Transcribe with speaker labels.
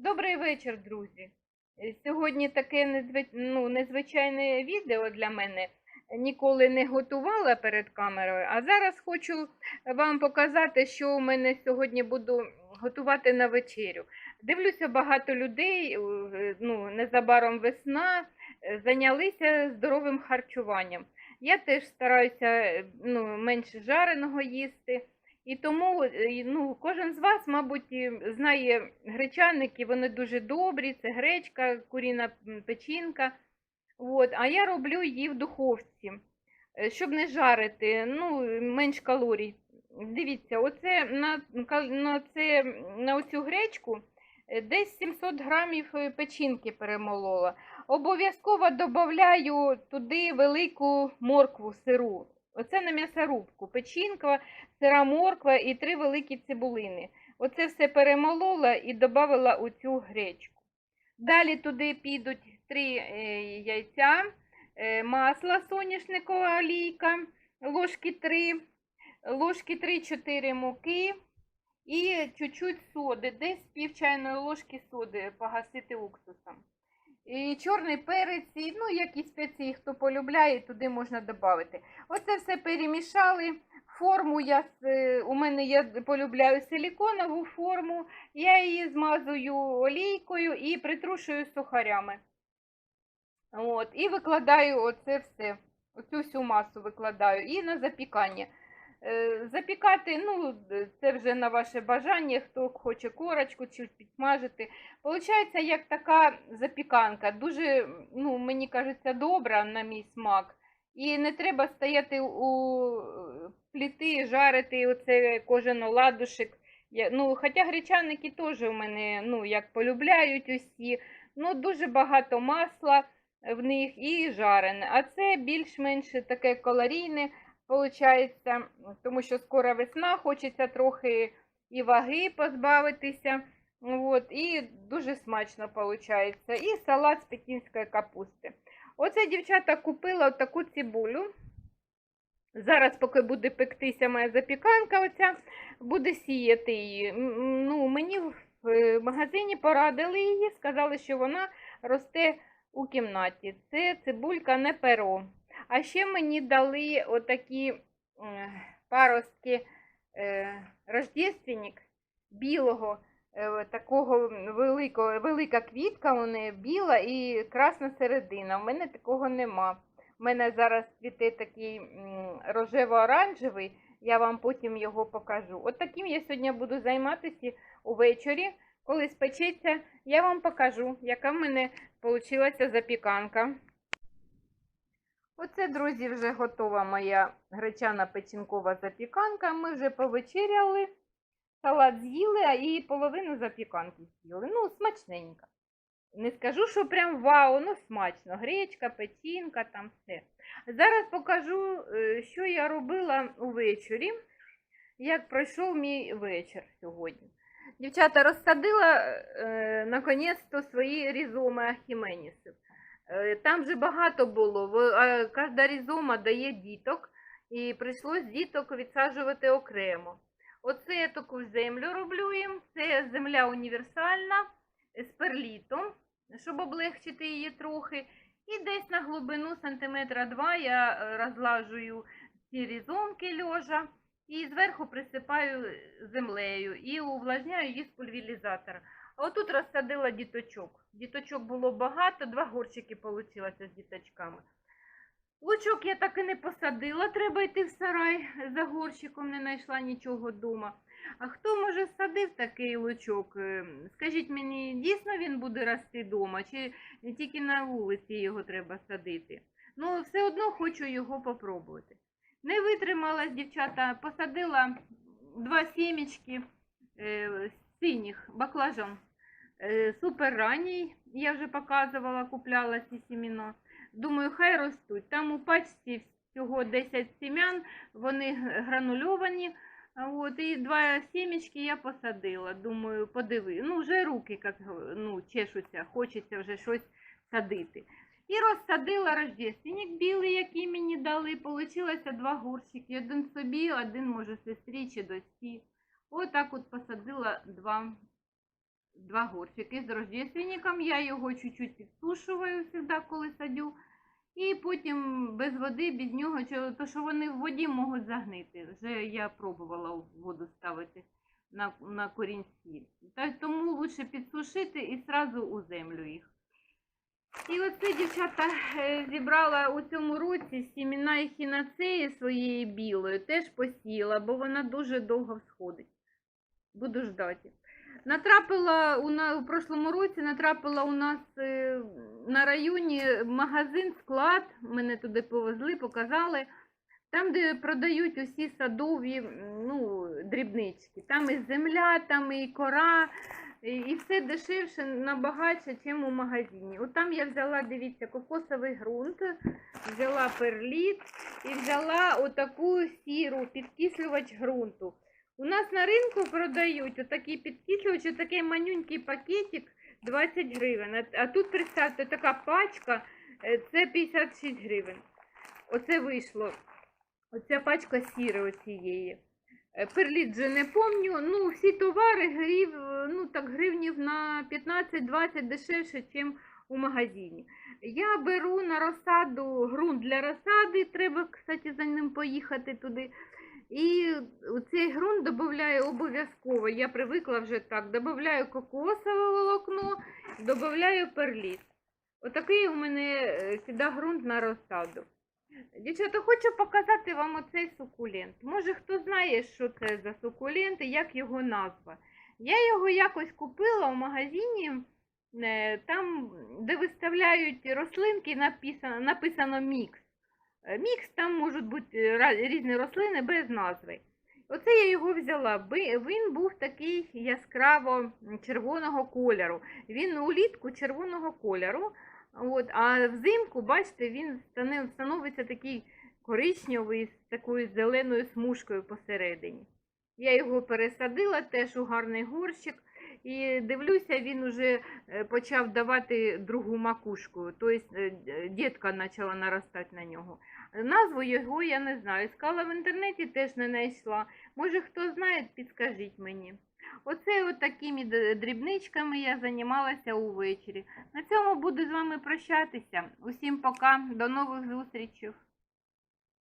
Speaker 1: Добрий вечір, друзі. Е, Сьогодні таке ну, незвичайне відео для мене. Ніколи не готувала перед камерою, а зараз хочу вам показати, що у мене сьогодні буду готувати на вечерю. Дивлюся, багато людей, е, ну, незабаром весна, е, зайнялися здоровим харчуванням. Я теж стараюся ну, менше жареного їсти. І тому е, ну, кожен з вас, мабуть, знає гречаники, вони дуже добрі, це гречка, куріна печінка. От, а я роблю її в духовці, е, щоб не жарити, ну, менш калорій. Дивіться, оце на, на, це, на оцю гречку е, десь 700 грамів печінки перемолола. Обов'язково додаю туди велику моркву сиру. Оце на м'ясорубку. Печінка, сира морква і три великі цибулини. Оце все перемолола і додала у цю гречку. Далі туди підуть три е, яйця, е, масло соняшникова олійка, ложки 3, ложки 3-4 муки і чуть-чуть соди, десь пів чайної ложки соди погасити уксусом. І чорний перець, і, ну, які спеції, хто полюбляє, туди можна додати. Оце все перемішали. Форму я, е, у мене я полюбляю силіконову форму, я її змазую олійкою і притрушую сухарями. От, і викладаю оце все, оцю всю масу викладаю і на запікання. Е, Запікати, ну, це вже на ваше бажання, хто хоче корочку чи підсмажити. Получається, як така запіканка, дуже, ну, мені кажеться, добра на мій смак. І не треба стояти у пліти, жарити оце кожен оладушек. Я, ну, хоча гречаники теж у мене, ну, як полюбляють усі, ну, дуже багато масла в них і жарене. А це більш-менш таке калорійне, виходить, тому що скоро весна, хочеться трохи і ваги позбавитися. От, і дуже смачно виходить. І салат з пекінської капусти. Оце дівчата купила таку цибулю. Зараз, поки буде пектися моя запіканка, оця, буде сіяти її. Ну, мені в магазині порадили її, сказали, що вона росте у кімнаті. Це цибулька не перо. А ще мені дали отакі е, паростки е, рождественник білого, е, такого великого, велика квітка, вона біла і красна середина. У мене такого нема. У мене зараз цвіте такий рожево-оранжевий, я вам потім його покажу. От таким я сьогодні буду займатися увечері. Коли спечеться, я вам покажу, яка в мене вийшла запіканка. Оце, друзі, вже готова моя гречана печінкова запіканка. Ми вже повечеряли, салат з'їли, і половину запіканки з'їли. Ну, смачненько. Не скажу, що прям вау, ну смачно. Гречка, печінка, там все. Зараз покажу, е, що я робила увечері, як пройшов мій вечір сьогодні. Дівчата, розсадила е, наконець-то свої різоми ахіменісів. Е, Там же багато було. Кожна різома дає діток, і прийшлось діток відсаджувати окремо. Оце я таку землю роблю їм. Це земля універсальна з перлітом, щоб облегчити її трохи. І десь на глибину сантиметра два я е, розлажую ці різомки льожа і зверху присипаю землею і увлажняю її з пульверізатора. А отут розсадила діточок. Діточок було багато, два горщики вийшло з діточками. Лучок я так і не посадила, треба йти в сарай за горщиком, не знайшла нічого вдома. А хто може садив такий лучок? Е, Скажіть мені, дійсно він буде рости вдома, чи тільки на вулиці його треба садити? Ну, все одно хочу його попробувати. Не витрималась, дівчата, посадила два сімечки е, синіх баклажан. Е, супер ранній, я вже показувала, купляла ці сіміно. Думаю, хай ростуть. Там у пачці всього 10 сім'ян, вони гранульовані. От, і два сімечки я посадила. Думаю, подиви. Ну, вже руки як, ну, чешуться, хочеться вже щось садити. І розсадила рождественник білий, який мені дали. Получилося два горщики. Один собі, один може сестрі чи дочці. Отак от посадила два, два горщики з рождественником. Я його чуть-чуть підсушую завжди, коли садю. І потім без води, без нього, то що вони в воді можуть загнити. Вже я пробувала воду ставити на, на корінці. Тому лучше підсушити і одразу у землю їх. І оце дівчата е, зібрала у цьому році сіміна ехінацеї своєї білої, теж посіяла, бо вона дуже довго всходить. Буду ждати. Натрапила у, на, у прошлому році натрапила у нас е, на районі магазин, склад. Мене туди повезли, показали. Там, де продають усі садові ну, дрібнички. Там і земля, там і кора, і, і все дешевше набагатше, ніж у магазині. От там я взяла, дивіться, кокосовий ґрунт, взяла перліт і взяла отаку сіру підкислювач ґрунту. У нас на ринку продають отакий підкислювач, отакий манюнький пакетик 20 гривень. А- тут, представте, така пачка, е, це 56 гривень. Оце вийшло. Оця пачка сіри оцієї. Е, Перліт же не помню. Ну, всі товари грів, ну, так, гривнів на 15-20 дешевше, ніж у магазині. Я беру на розсаду ґрунт для розсади, треба, кстати, за ним поїхати туди. І цей ґрунт додаю обов'язково. Я привикла вже так. Додаю кокосове волокно, додаю перліт. Отакий у мене е, сюди ґрунт на розсаду. Дівчата, хочу показати вам оцей сукулент. Може, хто знає, що це за сукулент і як його назва. Я його якось купила в магазині, е, там, де виставляють рослинки, написано, написано мікс. Е, Мікс там можуть бути різні рослини без назви. Оце я його взяла. Він був такий яскраво червоного кольору. Він улітку червоного кольору. От, а взимку, бачите, він становиться такий коричневий з такою зеленою смужкою посередині. Я його пересадила теж у гарний горщик. І дивлюся, він уже е, почав давати другу макушку. Тобто е, дітка почала наростати на нього. Назву його я не знаю. Іскала в інтернеті, теж не знайшла. Може, хто знає, підскажіть мені. Оце от такими дрібничками я займалася увечері. На цьому буду з вами прощатися. Усім пока, до нових зустрічей.